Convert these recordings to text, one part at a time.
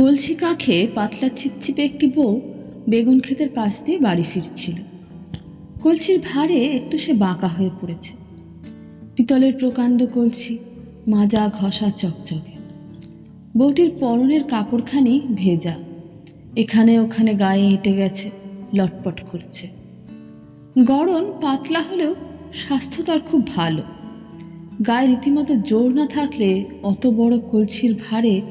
কলসি কাঁখে পাতলা ছিপছিপে একটি বউ বেগুন ক্ষেতের পাশ দিয়ে বাড়ি ফিরছিল। কলসির ভারে একটু সে বাঁকা হয়ে পড়েছে। পিতলের প্রকাণ্ড কলসি, মাজা ঘষা চকচকে। বউটির পরনের কাপড়খানি ভেজা। এখানে ওখানে গায়ে এঁটে গেছে, লটপট করছে। গড়ন পাতলা হলেও স্বাস্থ্য তার খুব ভালো। গায়ে রীতিমতো জোর না থাকলে অত বড় কলসির ভারে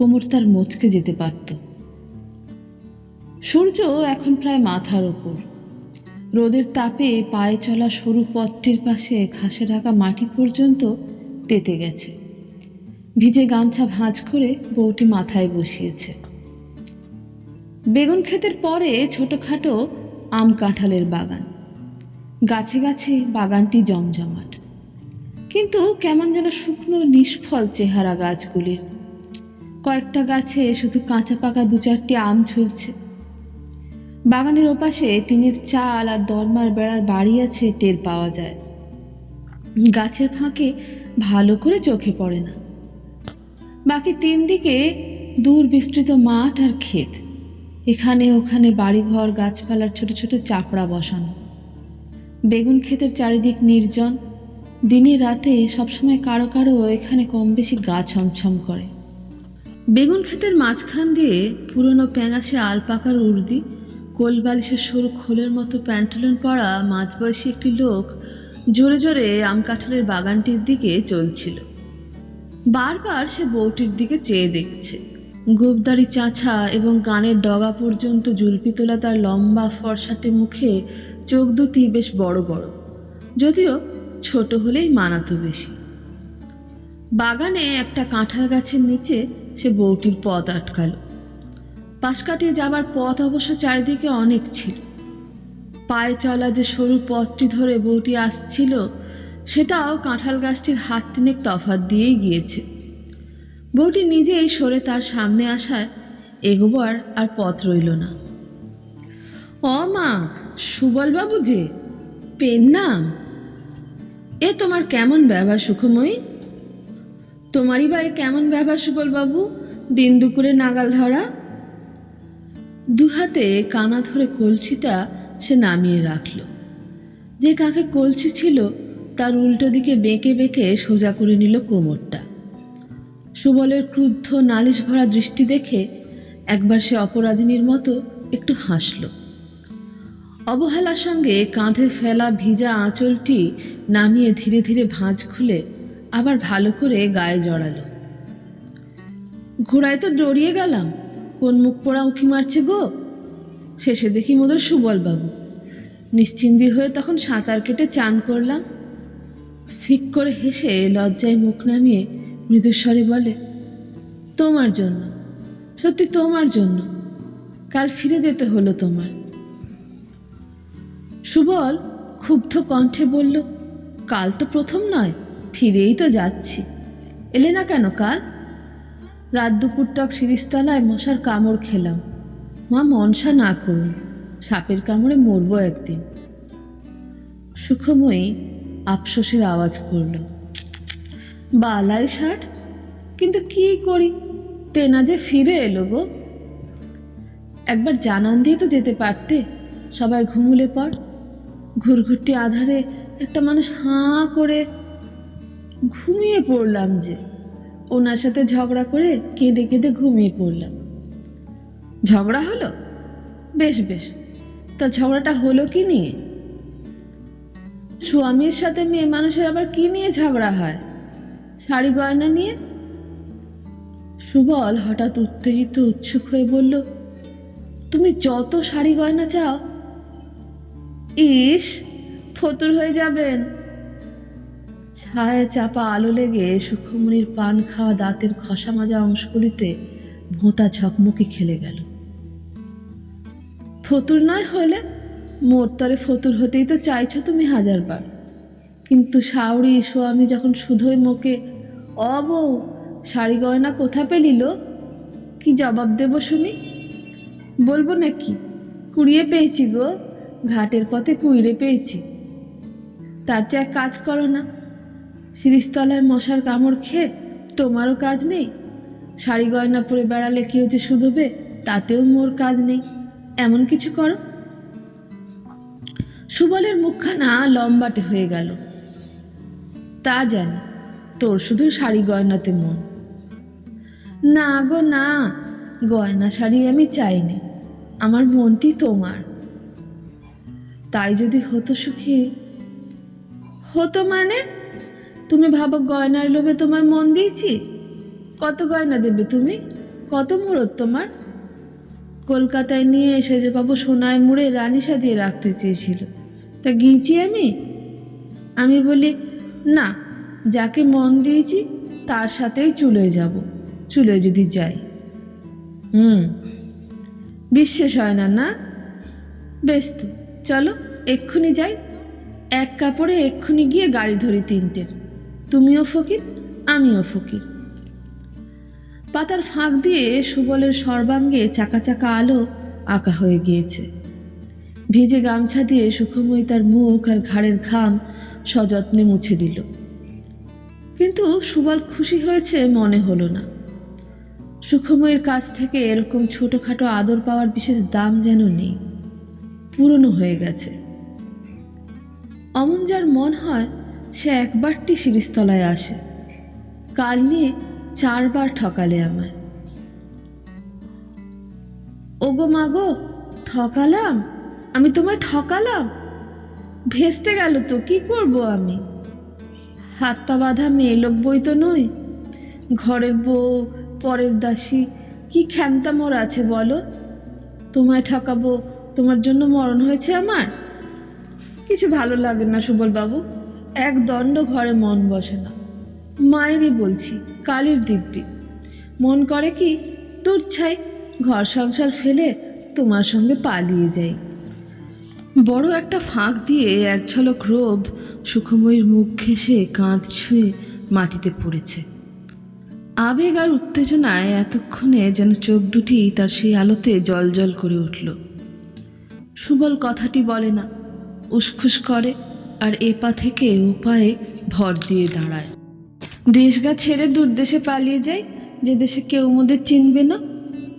কোমর তার মচকে যেতে পারত। সূর্য এখন প্রায় মাথার ওপর রোদের তাপে পায়ে চলা সরু পথটির পাশে ঘাসে ঢাকা মাটি পর্যন্ত তেতে গেছে। ভিজে গামছা ভাঁজ করে বউটি মাথায় বসিয়েছে। বেগুন ক্ষেতের পরে ছোটোখাটো আম কাঁঠালের বাগান। গাছে গাছে বাগানটি জমজমাট। কিন্তু কেমন যেন শুকনো নিষ্ফল চেহারা গাছগুলির। কয়েকটা গাছে শুধু কাঁচা পাকা দু চারটি আম ঝুলছে। বাগানের ওপাশে টিনের চাল আর দরমার বেড়ার বাড়ি আছে, টের পাওয়া যায়। গাছের ফাঁকে ভালো করে চোখে পড়ে না। বাকি তিন দিকে দূর বিস্তৃত মাঠ আর ক্ষেত। এখানে ওখানে বাড়িঘর, গাছপালার ছোট ছোট চাপড়া বসানো। বেগুন ক্ষেতের চারিদিক নির্জন। দিনে রাতে সবসময় কারও কারও এখানে কম বেশি গা ছমছম করে। বেগুন ক্ষেতের মাঝখান দিয়ে পুরনো প্যাঙাশে আলপাকার উর্দি কোল বালিশের সরু খোলের মতো প্যান্টালন পরা মাঝবয়সী একটি লোক জোরে জোরে আম কাঁঠালের বাগানটির দিকে চলছিল। বারবার সে বউটির দিকে চেয়ে দেখছে। গোবদারি চাঁছা এবং গানের ডগা পর্যন্ত জুলপি তোলা তার লম্বা ফর্সাটে মুখে চোখ দুটি বেশ বড় বড়, যদিও ছোট হলেই মানাতো বেশি। বাগানে একটা কাঁঠাল গাছের নিচে সে বউটির পথ আটকালো। পাশ কাটিয়ে যাবার পথ অবশ্য চারিদিকে অনেক ছিল। পায়ে চলা যে সরু পথটি ধরে বউটি আসছিল, সেটাও কাঁঠাল গাছটির হাত তিনেক তফাত দিয়েই গিয়েছে। বউটি নিজেই সরে তার সামনে আসায় এগোবার আর পথ রইল না। অ মা, সুবলবাবু যে, পেন নাম? এ তোমার কেমন ব্যবহার, সুখময়ী? তোমারই বা কেমন ব্যবহার সুবলবাবু দিন দুপুরে নাগাল ধরা? দু হাতে কানা ধরে কলসিটা সে নামিয়ে রাখল। যে কাকে কলসি ছিল, তার উল্টো দিকে বেঁকে বেঁকে সোজা করে নিল কোমরটা। সুবলের ক্রুদ্ধ নালিশ ভরা দৃষ্টি দেখে একবার সে অপরাধিনীর মতো একটু হাসল। অবহেলার সঙ্গে কাঁধে ফেলা ভিজা আঁচলটি নামিয়ে ধীরে ধীরে ভাঁজ খুলে আবার ভালো করে গায়ে জড়ালো। ঘোড়ায় তো ডরিয়ে গেলাম, কোন মুখ পোড়া উঁকি মারছে গো? শেষে দেখি মোদের সুবলবাবু। নিশ্চিন্দি হয়ে তখন সাঁতার কেটে চান করলাম। ফিক করে হেসে লজ্জায় মুখ নামিয়ে মৃদুস্বরে বলে, তোমার জন্য, সত্যি তোমার জন্য, কাল ফিরে যেতে হলো তোমার সুবল ক্ষুব্ধ কণ্ঠে বলল, কাল তো প্রথম নয় ফিরেই তো যাচ্ছি। এলে না কেন, কাল? রাত দুপুর তক শিরিষতলায় মশার কামড় খেলাম। মা মনসা না করুন, সাপের কামড়ে মরবো একদিন। সুখময়ী আফসোসের আওয়াজ করল, বালাই ষাট? কিন্তু কি করি? তেনা যে ফিরে এলো গো। একবার জানান দিয়ে তো যেতে পারতে, সবাই ঘুমুলে পর। ঘুরঘুরটি আধারে একটা মানুষ হাঁ করে ঘুমিয়ে পড়লাম যে। ওনার সাথে ঝগড়া করে কেঁদে কেঁদে ঘুমিয়ে পড়লাম। ঝগড়া হলো? বেশ বেশ। তা ঝগড়াটা হলো কি নিয়ে? স্বামীর সাথে মেয়ে মানুষের আবার কি নিয়ে ঝগড়া হয়? শাড়ি গয়না নিয়ে? সুবল হঠাৎ উত্তেজিত উৎসুক হয়ে বলল, তুমি যত শাড়ি গয়না চাও? ইস, ফতুর হয়ে যাবেন। ছায়া চাপা আলো লেগে সুখমণির পান খাওয়া দাঁতের খসা মাজা অংশগুলিতে ভোঁতা ঝকমকি খেলে গেল। ফতুর নয় হলে? মোর তরে ফতুর হতেই তো চাইছো তুমি হাজারবার। কিন্তু সাউরি স্বামী যখন শুধুই মোকে, অ বউ, শাড়ি গয়না কোথা পেলিল কি জবাব দেব শুনি? বলব নাকি, কুড়িয়ে পেয়েছি গো, ঘাটের পথে কুইরে পেয়েছি। তার চেয়ে কাজ করো না শিরিষতলায় মশার কামড় খেয়ে তোমারও কাজ নেই? শাড়ি গয়না পরে বেড়ালে কেউ যে শুধবে, তাতেও মোর কাজ নেই। এমন কিছু করো। সুবলের মুখখানা লম্বাটে হয়ে গেল। তা জানি, তোর শুধু শাড়ি গয়নাতে মন। না গো, না, গয়না শাড়ি আমি চাইনি। আমার মনটি তোমার। তাই যদি হতো সুখী, হতো মানে? তুমি ভাবো গয়নার লোভে তোমায় মন দিয়েছি? কত গয়না দেবে তুমি? কত মুরত তোমার? কলকাতায় নিয়ে এসে যে বাবু সোনায় মুড়ে রানী সাজিয়ে রাখতে চেয়েছিল, তা গিয়েছি আমি? আমি বলি, না, যাকে মন দিয়েছি, তার সাথেই চলে যাব, চুলে যদি যাই। হুম, বিশ্বাস হয় না না? বেশ তো, চলো, এক্ষুনি যাই। এক কাপড়ে এক্ষুনি গিয়ে গাড়ি ধরি তিনটের। তুমিও ফকির, আমিও ফকির। পাতার ফাঁক দিয়ে সুবলের সর্বাঙ্গে চাকা চাকা আলো আঁকা হয়ে গিয়েছে। ভিজে গামছা দিয়ে সুখময়ী তার মুখ আর ঘাড়ের ঘাম সযত্নে মুছে দিল। কিন্তু সুবল খুশি হয়েছে মনে হলো না। সুখময়ের কাছ থেকে এরকম ছোটোখাটো আদর পাওয়ার বিশেষ দাম যেন নেই। পুরনো হয়ে গেছে। অমন যার মন হয় সে একবারটি সিরিজতলায় আসে। কাল নিয়ে চারবার ঠকালে আমায়। ওগো মাগো ঠকালাম? আমি তোমায় ঠকালাম? ভেস্তে গেল তো, কি করব আমি? হাত পা বাঁধা মেয়ে লোক বই তো নই। ঘরের বউ, পরের দাসী, কি ক্ষমতা মোর আছে বলো? তোমায় ঠকাবো, তোমার জন্য মরণ হয়েছে আমার? কিছু ভালো লাগে না সুবল বাবু এক দণ্ড ঘরে মন বসে না। মায়েরই বলছি, কালির দিব্যি। মন করে কি, দূর ছাই, ঘর সংসার ফেলে তোমার সঙ্গে পালিয়ে যাই। বড় একটা ফাঁক দিয়ে এক ঝলক রোদ সুখময়ীর মুখ ঘেঁষে কাঁধ ছুঁয়ে মাটিতে পড়েছে। আবেগ আর উত্তেজনায় এতক্ষণে যেন চোখ দুটি তার সেই আলোতে জল জল করে উঠল। সুবল কথাটি বলে না, উসখুস করে আর এপা থেকে উপায়ে ভর দিয়ে দাঁড়ায়। দেশগা ছেড়ে দূর দেশে পালিয়ে যায়, যে দেশে কেউ মোদের চিনবে না।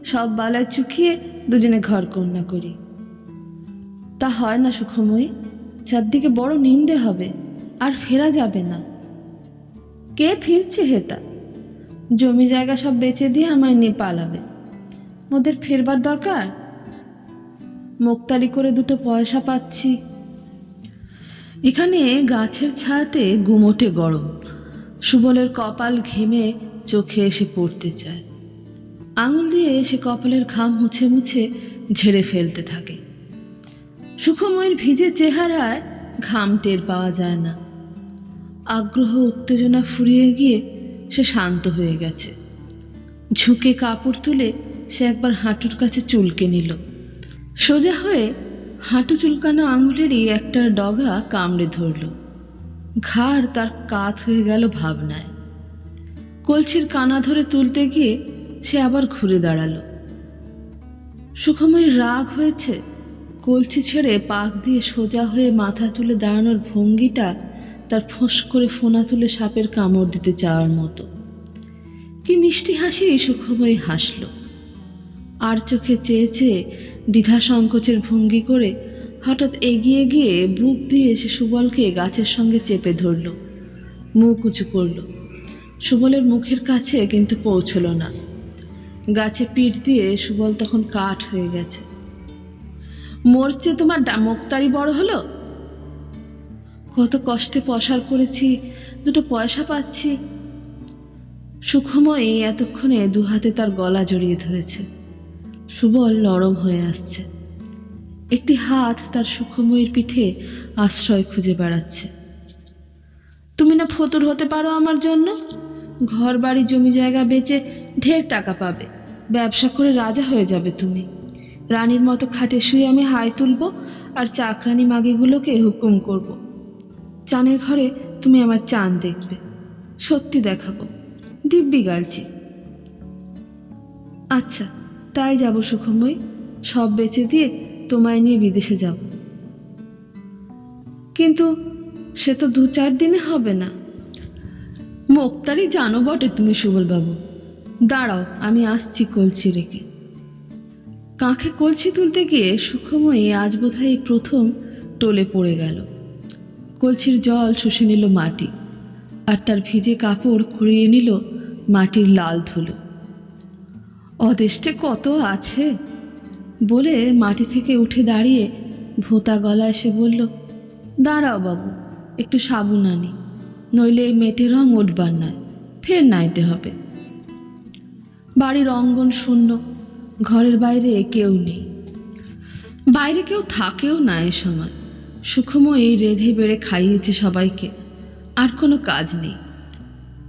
সব বালায় চুকিয়ে দুজনে ঘর কন্যা করি। তা হয় না সুখময়ী, চারদিকে বড় নিন্দে হবে, আর ফেরা যাবে না। কে ফিরছে হেতা জমি জায়গা সব বেচে দিয়ে আমায় নিয়ে পালাবে। ওদের ফেরবার দরকার? মুক্তারি করে দুটো পয়সা পাচ্ছি এখানে গাছের ছায়াতে গুমোটে গরম। সুবলের কপাল ঘেমে চোখে এসে পড়তে চায়। আঙুল দিয়ে সে কপালের ঘাম মুছে মুছে ঝেড়ে ফেলতে থাকে। সুখময়ের ভিজে চেহারায় ঘাম টের পাওয়া যায় না। আগ্রহ, উত্তেজনা ফুরিয়ে গিয়ে সে শান্ত হয়ে গেছে। ঝুঁকে কাপড় তুলে সে একবার হাঁটুর কাছে চুলকে নিল। সোজা হয়ে হাঁটু চুলকানো আঙুলেরই একটা ডগা কামড়ে ধরল। ঘাড় তার কাত হয়ে গেল ভাবনায়। কলছির কানা ধরে তুলতে গিয়ে সে আবার ঘুরে দাঁড়াল। সুখময় রাগ হয়েছে। কলছি ছেড়ে পাক দিয়ে সোজা হয়ে মাথা তুলে দাঁড়ানোর ভঙ্গিটা তার ফোঁস করে ফোনা তুলে সাপের কামড় দিতে চাওয়ার মতো। কি মিষ্টি হাসি সুখময় হাসল। আর চোখে চেয়ে চেয়ে দ্বিধা সংকোচের ভঙ্গি করে হঠাৎ এগিয়ে গিয়ে বুক দিয়ে সে সুবলকে গাছের সঙ্গে চেপে ধরল। মুখ উঁচু করল। সুবলের মুখের কাছে কিন্তু পৌঁছল না। গাছে পিঠ দিয়ে সুবল তখন কাঠ হয়ে গেছে। মরছে তোমার ডামকতারি বড় হলো? কত কষ্টে পসার করেছি, দুটো পয়সা পাচ্ছি। সুখময়ী এতক্ষণে দু হাতে তার গলা জড়িয়ে ধরেছে। সুবল নরম হয়ে আসছে। একটি হাত তার সুখময়ীর পিঠে আশ্রয় খুঁজে বেড়াচ্ছে। তুমি না ফতুর হতে পারো আমার জন্য? ঘর বাড়ি জমি জায়গা বেচে ঢের টাকা পাবে। ব্যবসা করে রাজা হয়ে যাবে তুমি। রানীর মতো খাটে শুয়ে আমি হাই তুলব আর চাকরানি মাগিগুলোকে হুকুম করব। চানের ঘরে তুমি আমার চান দেখবে। সত্যি দেখাবো। দিব্যি গালছি। আচ্ছা। তাই যাব সুখময়। সব বেচে দিয়ে তোমায় নিয়ে বিদেশে যাব। কিন্তু সে তো দু চার দিনে হবে না। মুক্তারি জানো বটে তুমি সুবলবাবু। দাঁড়াও আমি আসছি কলছি রেখে। কাঁখে কলছি তুলতে গিয়ে সুখময়ী আজ বোধহয় প্রথম টলে পড়ে গেল। কলছির জল শুষে নিল মাটি আর তার ভিজে কাপড় খুঁড়িয়ে নিল মাটির লাল ধুলো। অদেষ্টে কত আছে? বলে মাটি থেকে উঠে দাঁড়িয়ে ভোঁতা গলা এসে বলল, দাঁড়াও বাবু, একটু সাবুন আনি, নইলে এই মেটে রং উঠবার নয়, ফের নাইতে হবে। বাড়ির অঙ্গন শূন্য, ঘরের বাইরে কেউ নেই। বাইরে কেউ থাকেও না এ সময়। সুখময় এই রেধে বেড়ে খাইয়েছে সবাইকে, আর কোনো কাজ নেই।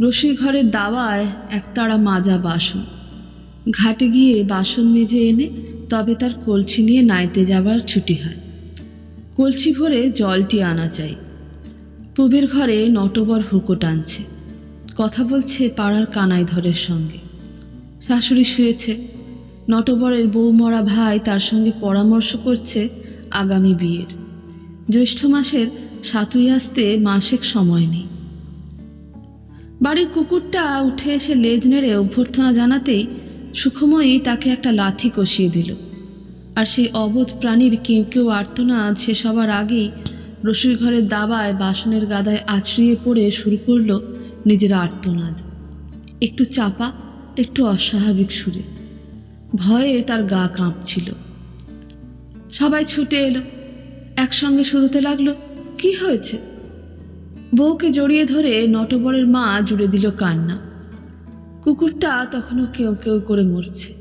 রসির ঘরের দাওয়ায় একতাড়া মাজা বাসন ঘাটে গিয়ে বাসন মেজে এনে তবে তার কলসি নিয়ে নাইতে যাবার ছুটি হয়। কলসি ভরে জলটি আনা চাই পুবের ঘরে নটবর হুকো টানছে কথা বলছে পাড়ার কানাই ধরের সঙ্গে। শাশুড়ি শুয়েছে। নটবরের বউ মরা ভাই তার সঙ্গে পরামর্শ করছে আগামী বিয়ের। জ্যৈষ্ঠ মাসের সাতুই আসতে মাসেক সময় নেই। বাড়ির কুকুরটা উঠে এসে লেজ নেড়ে অভ্যর্থনা জানাতেই সুখময়ী তাকে একটা লাথি কষিয়ে দিল। আর সেই অবোধ প্রাণীর কেউ কেউ আর্তনাদ সে সবার আগেই রসুর ঘরের দাবায় বাসনের গাদায় আছড়িয়ে পড়ে শুরু করল নিজের আর্তনাদ। একটু চাপা, একটু অস্বাভাবিক সুরে। ভয়ে তার গা কাঁপছিল। সবাই ছুটে এলো। একসঙ্গে শুরুতে লাগল, কি হয়েছে? বউকে জড়িয়ে ধরে নটবরের মা জুড়ে দিল কান্না। কুকুরটা তখনও কেউ কেউ করে মরছে।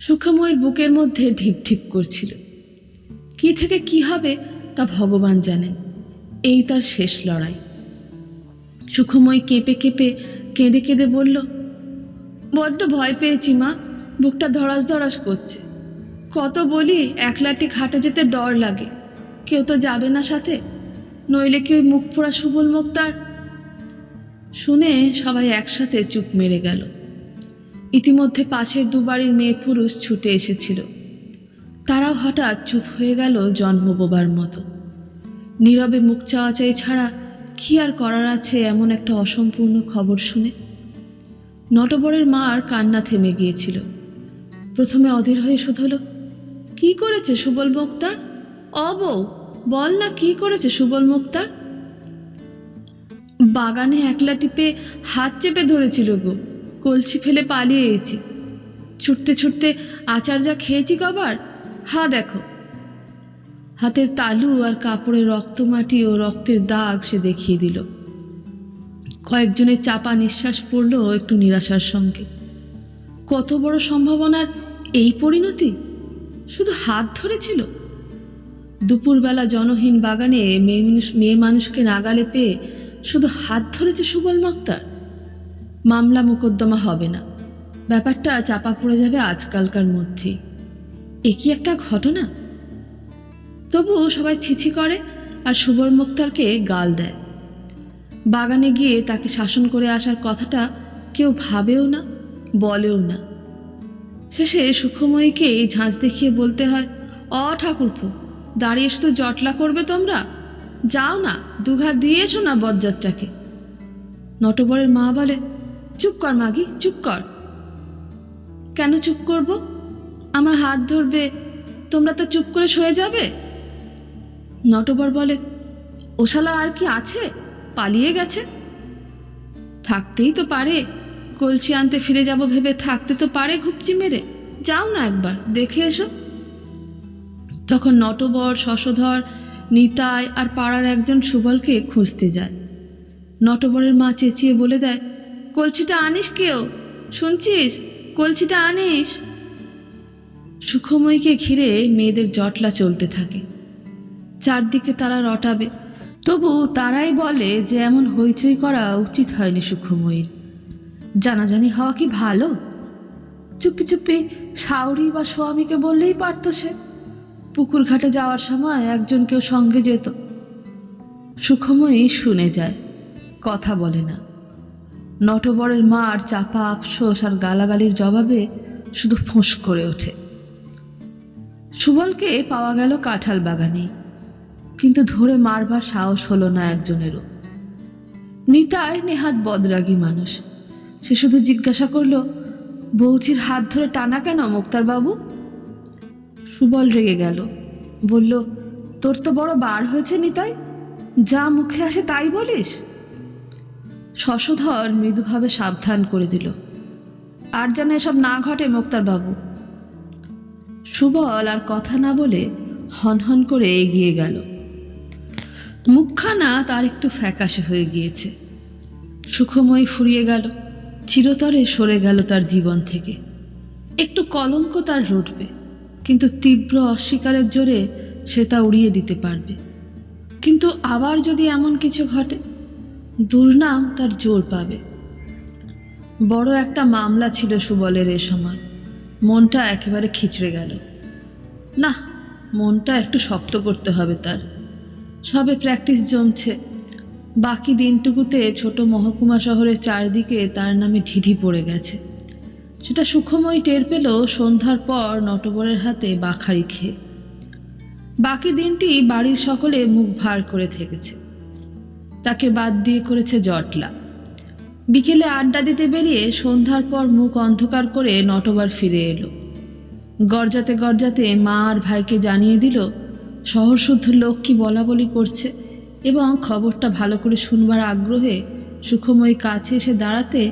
সুখময়ের বুকের মধ্যে ঢিপ ঢিপ করছিল। কি থেকে কি হবে তা ভগবান জানেন। এই তার শেষ লড়াই। সুখময় কেঁপে কেঁপে কেঁদে কেঁদে বলল, বড্ড ভয় পেয়েছি মা, বুকটা ধরাস ধরাস করছে। কত বলি একলাটি ঘাটে যেতে ডর লাগে। কেউ তো যাবে না সাথে, নইলে কি ওই মুখ পোড়া সুবল মুক্তার শুনে সবাই একসাথে চুপ মেরে গেল। ইতিমধ্যে পাশের দুবাড়ির মেয়ে পুরুষ ছুটে এসেছিল। তারাও হঠাৎ চুপ হয়ে গেল জন্মবোবার মতো। নীরবে মুখ চাওয়াচাই ছাড়া কি আর করার আছে এমন একটা অসম্পূর্ণ খবর শুনে। নটবরের মার কান্না থেমে গিয়েছিল। প্রথমে অধীর হয়ে শুধল, কি করেছে সুবল মুক্তার? অ বউ বল না কি করেছে সুবল মুক্তার? বাগানে একলা টিপে হাত চেপে ধরেছিল গো। কলছি ফেলে পালিয়ে এসেছি। ছুটতে ছুটতে আচার যা খেয়েছি কবার, হা দেখো। হাতের তালু আর কাপড়ের রক্তমাটি ও রক্তের দাগ সে দেখিয়ে দিল। কয়েকজনের চাপা নিঃশ্বাস পড়ল একটু নিরাশার সঙ্গে। কত বড় সম্ভাবনার এই পরিণতি? শুধু হাত ধরেছিল? দুপুরবেলা জনহীন বাগানে মেয়ে মেয়ে মানুষকে নাগালে পেয়ে শুধু হাত ধরেছে সুবল মক্তার? মামলা মোকদ্দমা হবে না। ব্যাপারটা চাপা পড়ে যাবে আজকালকার মধ্যে। এ কি একটা ঘটনা? তবু সবাই ছিছি করে আর সুবল মুক্তারকে গাল দেয়। বাগানে গিয়ে তাকে শাসন করে আসার কথাটা কেউ ভাবেও না, বলেও না। শেষে সুখময়ীকে ঝাঁজ দেখিয়ে বলতে হয়, অ ঠাকুরপু, দাঁড়িয়ে শুধু জটলা করবে তোমরা? যাও না, দুঘা দিয়ে এসো না বজ্জাতটাকে। নটবরের মা বলে, চুপ কর মাগি, চুপ কর। কেন চুপ করব? আমার হাত ধরবে, তোমরা তো চুপ করে সয়ে যাবে। নটবর বলে, ওশালা আর কি আছে? পালিয়ে গেছে? থাকতেই তো পারে, কলসি আনতে ফিরে যাব ভেবে থাকতে তো পারে ঘুপচি মেরে। যাও না একবার, দেখে এসো। তখন নটবর, শশধর নিতাই আর পাড়ার একজন সুবলকে খুঁজতে যায়। নটবরের মা চেঁচিয়ে বলে দেয় কলছিটা আনিস কেউ? শুনছিস? কলছিটা আনিস? সুখময়ীকে ঘিরে মেয়েদের জটলা চলতে থাকে। চারদিকে তারা রটাবে। তবু তারাই বলে যে এমন হইচই করা উচিত হয়নি সুখময়ীর। জানাজানি হওয়া কি ভালো? চুপি চুপি সাউরি বা স্বামীকে বললেই পারতো সে। পুকুর ঘাটে যাওয়ার সময় একজন কেউ সঙ্গে যেত। সুখময়ী শুনে যায়, কথা বলে না। নটবরের মার চাপা আফসোস আর গালাগালির জবাবে শুধু ফোঁস করে ওঠে। সুবলকে পাওয়া গেল কাঁঠাল বাগানে, কিন্তু ধরে মারবার সাহস হলো না একজনেরও। নিতাই নেহাত বদরাগী মানুষ। সে শুধু জিজ্ঞাসা করল, বৌচির হাত ধরে টানা কেন মুক্তারবাবু? সুবল রেগে গেল। বলল, তোর তো বড় বার হয়েছে নিতাই। যা মুখে আসে তাই বলিস? শশধর মৃদুভাবে সাবধান করে দিল। আর যেন এসব না ঘটে মুক্তারবাবু সুবল আর কথা না বলে হনহন করে এগিয়ে গেল। মুখখানা তার একটু ফ্যাকাশে হয়ে গিয়েছে। সুখময় ফুরিয়ে গেল, চিরতরে সরে গেল তার জীবন থেকে। একটু কলঙ্ক তার রুটবে। কিন্তু তীব্র অস্বীকারের জোরে সে তা উড়িয়ে দিতে পারবে। কিন্তু আবার যদি এমন কিছু ঘটে, দুর্নাম তার জোর পাবে। বড় একটা মামলা ছিল সুবলের এ সময়। মনটা একেবারে খিচড়ে গেল। না, মনটা একটু শক্ত করতে হবে তার। সবে প্র্যাকটিস জমছে। বাকি দিনটুকুতে ছোট মহকুমা শহরের চারদিকে তার নামে ঢিঢি পড়ে গেছে। সেটা সুখময় টের পেল সন্ধ্যার পর নটবরের হাতে বাখারি খেয়ে। বাকি দিনটি বাড়ির সকলে মুখ ভার করে থেকেছে। তাকে বাদ দিয়ে করেছে জটলা। বিকেলে আড্ডা দিতে বেরিয়ে সন্ধ্যার পর মুখ অন্ধকার করে নটবার ফিরে এলো। গরজাতে গরজাতে মা আর ভাইকে জানিয়ে দিল শহর শুদ্ধ লোক কি বলা বলি করছে এবং খবরটা ভালো করে শুনবার আগ্রহে সুখময়ী কাছে এসে দাঁড়াতে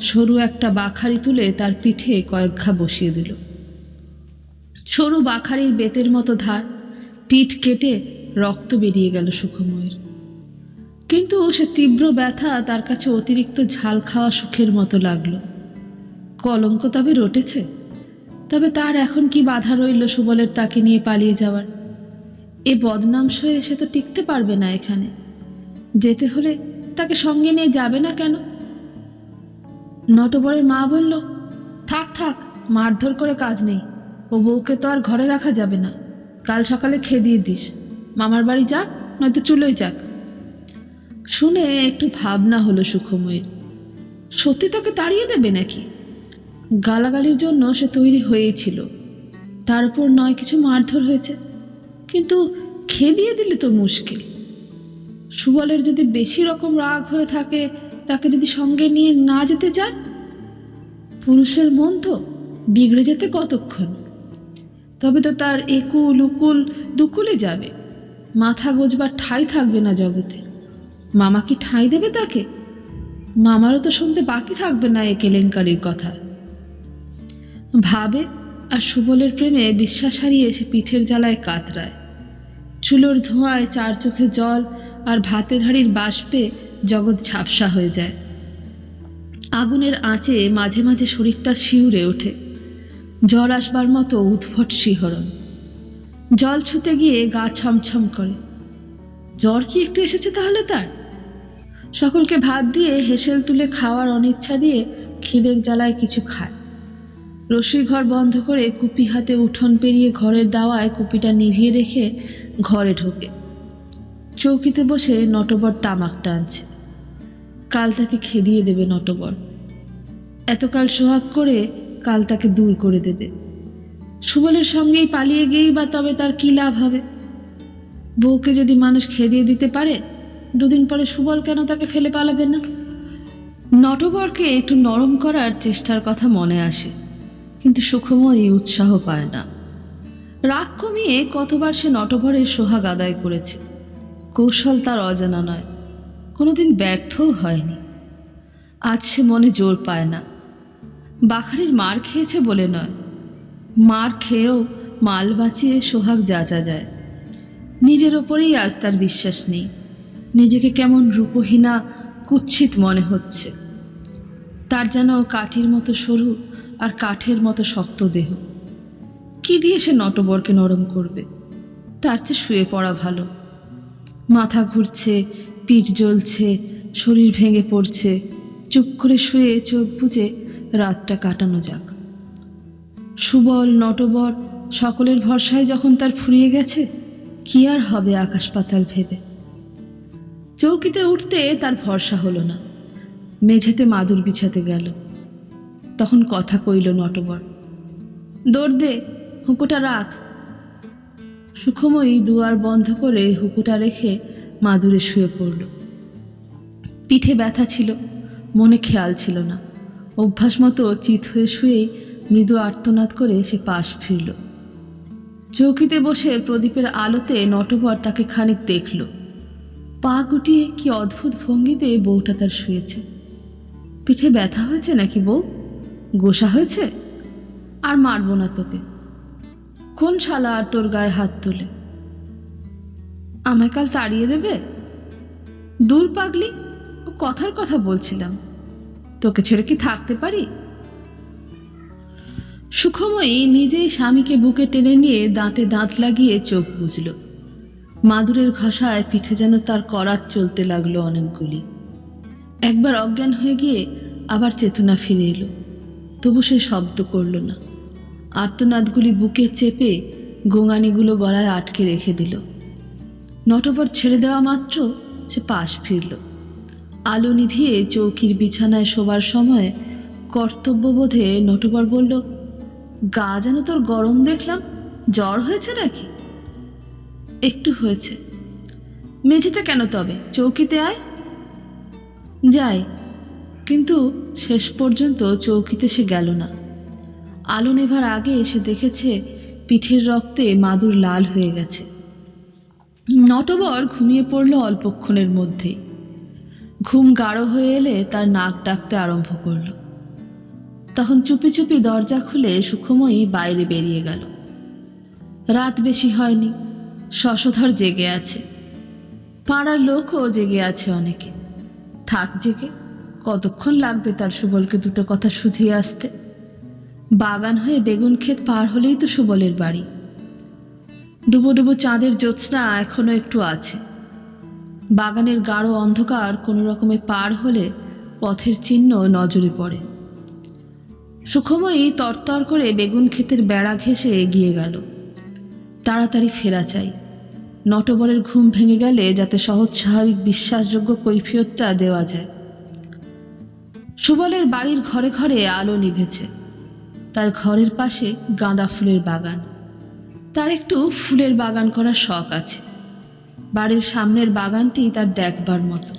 সরু একটা বাখারি তুলে তার পিঠে কয়েক ঘা বসিয়ে দিল। সরু বাখারির বেতের মতো ধার, পিঠ কেটে রক্ত বেরিয়ে গেল সুখময়ের। কিন্তু সে তীব্র ব্যথা তার কাছে অতিরিক্ত ঝাল খাওয়া সুখের মতো লাগল। কলঙ্ক তবে রটেছে, তবে তার এখন কি বাধা রইল সুবলের তাকে নিয়ে পালিয়ে যাওয়ার? এ বদনাম সয়ে সে তো টিকতে পারবে না এখানে। যেতে হলে তাকে সঙ্গে নিয়ে যাবে না কেন? নটবরের মা বলল, থাক থাক, মারধর করে কাজ নেই। ও বউকে তো আর ঘরে রাখা যাবে না। কাল সকালে খেয়ে দিয়ে দিস। মামার বাড়ি যাক, নয়তো চুলোই যাক। শুনে একটু ভাবনা হলো সুখময়ীর। সত্যি তোকে তাড়িয়ে দেবে নাকি? গালাগালির জন্য সে তৈরি হয়েছিল তার উপর নয়, কিছু মারধর হয়েছে। কিন্তু খেদিয়ে দিলে তো মুশকিল। সুবলের যদি বেশি রকম রাগ হয়ে থাকে তাকে যদি সঙ্গে নিয়ে না যেতে চায়, পুরুষের মন তো বিগড়ে যেতে কতক্ষণ? তবে তো তার একুল, উকুল দুকুলে যাবে। মাথা গোজবার ঠাঁই থাকবে না জগতে। মামা কি ঠাঁই দেবে তাকে? মামারও তো শুনতে বাকি থাকবে না এ কেলেঙ্কারির কথা। ভাবে আর সুবলের প্রেমে বিশ্বাস হারিয়ে সে পিঠের জ্বালায় কাতরায়। চুলোর ধোঁয়ায় চার চোখে জল আর ভাতের হাড়ির বাষ্পে জগৎ ঝাপসা হয়ে যায়। আগুনের আঁচে মাঝে মাঝে শরীরটা শিউরে ওঠে। জল আসবার মতো উদ্ভট শিহরণ। জল ছুতে গিয়ে গা ছমছম করে। জ্বর কি একটু এসেছে তাহলে তার? সকলকে ভাত দিয়ে হেসেল তুলে খাওয়ার অনিচ্ছা দিয়ে খিদের জ্বালায় কিছু খায়। রসুই ঘর বন্ধ করে কুপি হাতে উঠোন পেরিয়ে ঘরের দাওয়ায় কুপিটা নিভিয়ে রেখে ঘরে ঢোকে। চৌকিতে বসে নটবর তামাক টানছে। কাল তাকে খেদিয়ে দেবে নটবর। এতকাল সোহাগ করে কাল তাকে দূর করে দেবে। সুবলের সঙ্গেই পালিয়ে গিয়েই বা তবে তার কী লাভ হবে? বউকে যদি মানুষ খেদিয়ে দিতে পারে, দুদিন পরে সুবল কেন তাকে ফেলে পালাবে না? নটবরকে একটু নরম করার চেষ্টার কথা মনে আসে, কিন্তু সুখময়ী উৎসাহ পায় না। রাগ কমিয়ে কতবার সে নটবরের সোহাগ আদায় করেছে। কৌশল তার অজানা নয়। কোনোদিন ব্যর্থও হয়নি। আজ সে মনে জোর পায় না। বাখারির মার খেয়েছে বলে নয়। মার খেয়েও মাল বাঁচিয়ে সোহাগ যাচা যায়। নিজের ওপরেই আজ তার বিশ্বাস নেই। নিজেকে কেমন রূপহীনা কুৎসিত মনে হচ্ছে। তার যেন কাঠির মতো সরু আর কাঠের মতো শক্ত দেহ। কি দিয়ে সে নটবরকে নরম করবে? তার চেয়ে শুয়ে পড়া ভালো। মাথা ঘুরছে পিঠ জ্বলছে, শরীর ভেঙে পড়ছে। চুপ করে শুয়ে চোখ বুজে রাতটা কাটানো যাক। সুবল, নটবর, সকলের ভরসায় যখন তার ফুরিয়ে গেছে, কি আর হবে আকাশ পাতাল ভেবে? চৌকিতে উঠতে তার ভরসা হলো না। মেঝেতে মাদুর বিছাতে গেল। তখন কথা কইল নটবর, দৌড় দে, হুঁকোটা রাখ। সুখময়ী দুয়ার বন্ধ করে হুকুটা রেখে মাদুরে শুয়ে পড়ল। পিঠে ব্যথা ছিল, মনে খেয়াল ছিল না। অভ্যাস মতো চিত হয়ে শুয়েই মৃদু আর্তনাদ করে সে পাশ ফিরল। চৌকিতে বসে প্রদীপের আলোতে নটবর তাকে খানিক দেখল। পা গুটিয়ে কি অদ্ভুত ভঙ্গিতে বউটা তার শুয়েছে। পিঠে ব্যথা হয়েছে নাকি বউ? গোসা হয়েছে? আর মারবো না তোকে। কোন শালা আর তোর গায়ে হাত তোলে? আমায় কাল তাড়িয়ে দেবে? দূর পাগলি, ও কথার কথা বলছিলাম। তোকে ছেড়ে কি থাকতে পারি? সুখময়ী নিজেই স্বামীকে বুকে টেনে নিয়ে দাঁতে দাঁত লাগিয়ে চোখ বুঝল মাদুরের ঘষায় পিঠে যেন তার করাত চলতে লাগল অনেকগুলি। একবার অজ্ঞান হয়ে গিয়ে আবার চেতনা ফিরে এলো। তবু সে শব্দ করল না। আর্তনাদগুলি বুকে চেপে গোঙানিগুলো গলায় আটকে রেখে দিল। নটবর ছেড়ে দেওয়া মাত্র সে পাশ ফিরল। আলো নিভিয়ে চৌকির বিছানায় শোবার সময় কর্তব্যবোধে নটবর বলল, গা যেন তোর গরম দেখলাম, জ্বর হয়েছে নাকি? একটু হয়েছে। মেঝেতে কেন তবে? চৌকিতে আয়। যাই। কিন্তু শেষ পর্যন্ত চৌকিতে সে গেল না। আলো নেভার আগে এসে দেখেছে পিঠের রক্তে মাদুর লাল হয়ে গেছে। নটবর ঘুমিয়ে পড়ল অল্পক্ষণের মধ্যেই ঘুম গাঢ় হয়ে এলে তার নাক ডাকতে আরম্ভ করল। তখন চুপি চুপি দরজা খুলে সুখময়ী বাইরে বেরিয়ে গেল। রাত বেশি হয়নি, শশধর জেগে আছে। পাড়ার লোকও জেগে আছে অনেকে। থাক জেগে, কতক্ষণ লাগবে তার সুবলকে দুটো কথা শুধিয়ে আসতে? বাগান হয়ে বেগুন ক্ষেত পার হলেই তো সুবলের বাড়ি। ডুবো ডুবো চাঁদের জ্যোৎস্না এখনও একটু আছে। বাগানের গাঢ় অন্ধকার কোনো রকমে পার হলে পথের চিহ্ন নজরে পড়ে। সুখময়ী তরতর করে বেগুন ক্ষেতের বেড়া ঘেঁষে এগিয়ে গেল। তাড়াতাড়ি ফেরা চাই। নটবরের ঘুম ভেঙে গেলে যাতে সহজ স্বাভাবিক বিশ্বাসযোগ্য কৈফিয়তটা দেওয়া যায়। সুবলের বাড়ির ঘরে ঘরে আলো নিভেছে। তার ঘরের পাশে গাঁদা ফুলের বাগান। তার একটু ফুলের বাগান করার শখ আছে। বাড়ির সামনের বাগানটি তার দেখবার মতো।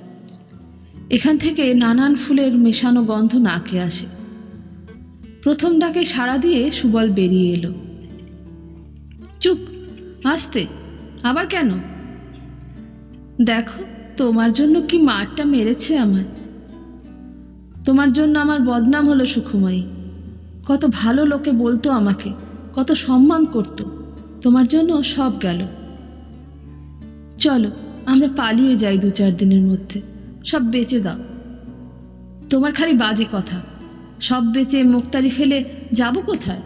এখান থেকে নানান ফুলের মেশানো গন্ধ নাকে আসে। প্রথম ডাকে সাড়া দিয়ে সুবল বেরিয়ে এলো। চুপ, আসতে, আবার কেন? দেখো, তোমার জন্য কি মারটা মেরেছে আমার তোমার জন্য আমার বদনাম হলো সুখময়ী কত ভালো লোকে বলতো আমাকে, কত সম্মান করত। তোমার জন্য সব গেল। চলো, আমরা পালিয়ে যাই দু চার দিনের মধ্যে। সব বেঁচে দাও। তোমার খালি বাজে কথা। সব বেঁচে মুক্তারি ফেলে যাব কোথায়?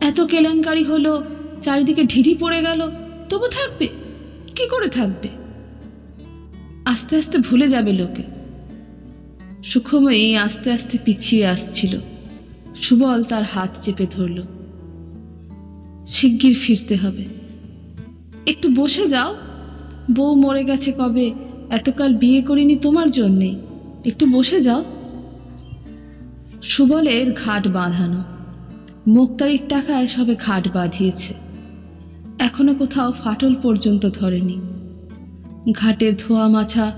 এত কেলেঙ্কারি হলো, চারিদিকে ঢিঢি পড়ে গেল, তবু থাকবে? কি করে থাকবে? আস্তে আস্তে ভুলে যাবে লোকে। সুখময়ী আস্তে আস্তে পিছিয়ে আসছিল। সুবল তার হাত চেপে ধরল। শিগগির ফিরতে হবে। একটু বসে যাও। বউ মরে গেছে কবে? এতকাল বিয়ে করিনি তোমার জন্যেই একটু বসে যাও। সুবলের ঘাট বাঁধানো। মুক্তারির টাকায় সবে ঘাট বাঁধিয়েছে। এখনও কোথাও ফাটল পর্যন্ত ধরেনি। ঘাটের ধোয়া মাছা,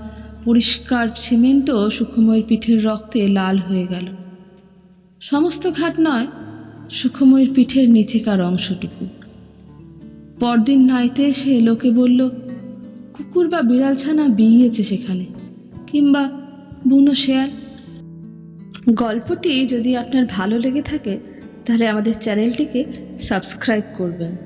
পরিষ্কার সিমেন্টও সুখময়ের পিঠের রক্তে লাল হয়ে গেল। সমস্ত ঘাট নয় সুখময়ের পিঠের নিচেকার অংশটুকু। পরদিন নাইতে এসে লোকে বলল, কুকুর বা বিড়াল ছানা বিয়েছে সেখানে, কিংবা বুনো শেয়াল? গল্পটি যদি আপনার ভালো লেগে থাকে, তাহলে আমাদের চ্যানেলটিকে সাবস্ক্রাইব করবেন।